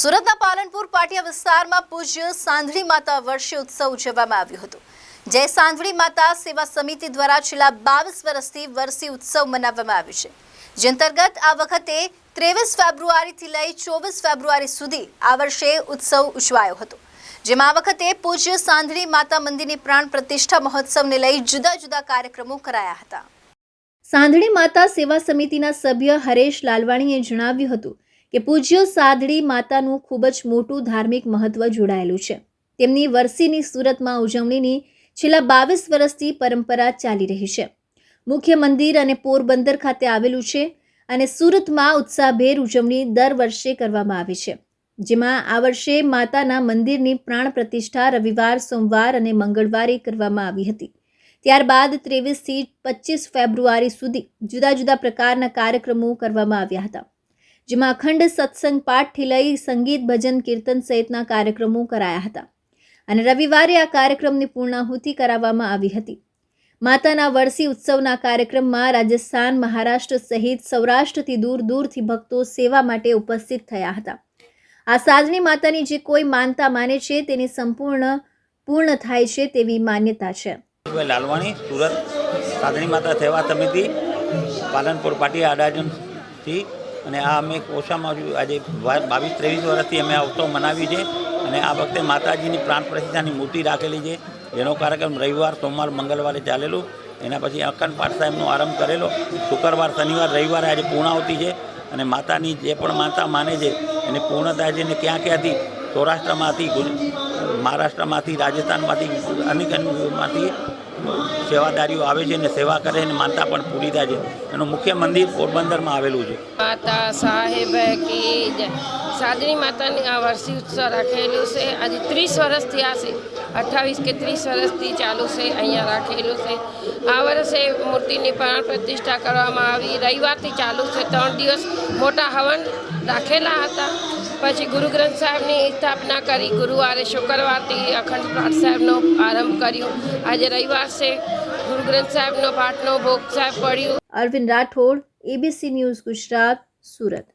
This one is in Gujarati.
સુરતના પાલનપુર પાટિયા વિસ્તારમાં પૂજ્ય સાંધળી માતા વર્ષે ઉત્સવ ઉજવવામાં આવ્યો હતો. જય સાંધળી માતા સેવા સમિતિ દ્વારા છેલ્લા બાવીસ વર્ષથી વર્ષી ઉત્સવ મનાવવામાં આવ્યો છે. જે અંતર્ગત આ વખતે ત્રેવીસ ફેબ્રુઆરીથી લઈ ચોવીસ ફેબ્રુઆરી સુધી આ વર્ષે ઉત્સવ ઉજવાયો હતો. જેમાં આ વખતે પૂજ્ય સાંધળી માતા મંદિરની પ્રાણ પ્રતિષ્ઠા મહોત્સવને લઈ જુદા જુદા કાર્યક્રમો કરાયા હતા. સાંધળી માતા સેવા સમિતિના સભ્ય હરેશ લાલવાણીએ જણાવ્યું હતું કે પૂજ્ય સાધડી માતાનું ખૂબ જ મોટું ધાર્મિક મહત્વ જોડાયેલું છે. તેમની વરસીની સુરતમાં ઉજવણીની છેલ્લા બાવીસ વર્ષથી પરંપરા ચાલી રહી છે. મુખ્ય મંદિર અને પોરબંદર ખાતે આવેલું છે અને સુરતમાં ઉત્સાહભેર ઉજવણી દર વર્ષે કરવામાં આવે છે. જેમાં આ વર્ષે માતાના મંદિરની પ્રાણ પ્રતિષ્ઠા રવિવાર, સોમવાર અને મંગળવારે કરવામાં આવી હતી. ત્યારબાદ ત્રેવીસથી પચીસ ફેબ્રુઆરી સુધી જુદા જુદા પ્રકારના કાર્યક્રમો કરવામાં આવ્યા હતા. જેમાં અખંડ સત્સંગ પાઠથી લઈ સંગીત, ભજન, કીર્તન સહિતના કાર્યક્રમો કરાયા હતા. અને રવિવારે આ કાર્યક્રમની પૂર્ણાહુતિ કરાવવામાં આવી હતી. માતાના વર્ષી ઉત્સવના કાર્યક્રમમાં રાજસ્થાન, મહારાષ્ટ્ર સહિત સૌરાષ્ટ્રથી દૂર દૂરથી ભક્તો સેવા માટે ઉપસ્થિત થયા હતા. આ સાજની માતાની જે કોઈ માનતા માને છે તેની સંપૂર્ણ, પૂર્ણ થાય છે તેવી માન્યતા છે. લાલવાણી, સુરત. સાધણી માતા સેવા સમિતિ, પાલનપુર પાટી આડાજનથી અને આ અમે ઓછામાં ઓછું આજે બાવીસ, ત્રેવીસ વર્ષથી અમે આ ઉત્સવ મનાવી છે અને આ વખતે માતાજીની પ્રાણ પ્રતિષ્ઠાની મૂર્તિ રાખેલી છે, જેનો કાર્યક્રમ રવિવાર, સોમવાર, મંગળવારે ચાલેલું. એના પછી અખંડ પાઠ સાહેબનો આરંભ કરેલો. શુક્રવાર, શનિવાર, રવિવારે આજે પૂર્ણાવતી છે અને માતાની જે પણ માતા માને છે, એને પૂર્ણતા છે ને ક્યાં ક્યાંથી સૌરાષ્ટ્રમાંથી મહારાષ્ટ્રમાંથી, રાજસ્થાનમાંથી, અનેક અનેકમાંથી સેવાદારીઓ આવે છે અને સેવા કરે અને માનતા પણ પૂરી થાય છે. એનું મુખ્ય મંદિર પોરબંદરમાં આવેલું છે. માતા સાહેબ કી સાદરી માતાની આ વર્ષી ઉત્સવ રાખેલું છે. આજે ત્રીસ વર્ષથી આ છે. અઠ્ઠાવીસ કે ત્રીસ વર્ષથી ચાલુ છે, અહીંયા રાખેલું છે. આ વર્ષે મૂર્તિની પ્રાણ પ્રતિષ્ઠા કરવામાં આવી. રવિવારથી ચાલુ છે, ત્રણ દિવસ મોટા હવન રાખેલા હતા. પછી ગુરુ ગ્રંથ સાહેબની સ્થાપના કરી, ગુરુવારે શુક્રવારથી અખંડ પાઠ સાહેબનો આરંભ કર્યો. આજે રવિવાર છે. ગુરુ ગ્રંથ સાહેબનો પાઠનો ભોગ સાહેબ પડ્યું. Arvind Rathod ABC news Gujarat, Surat.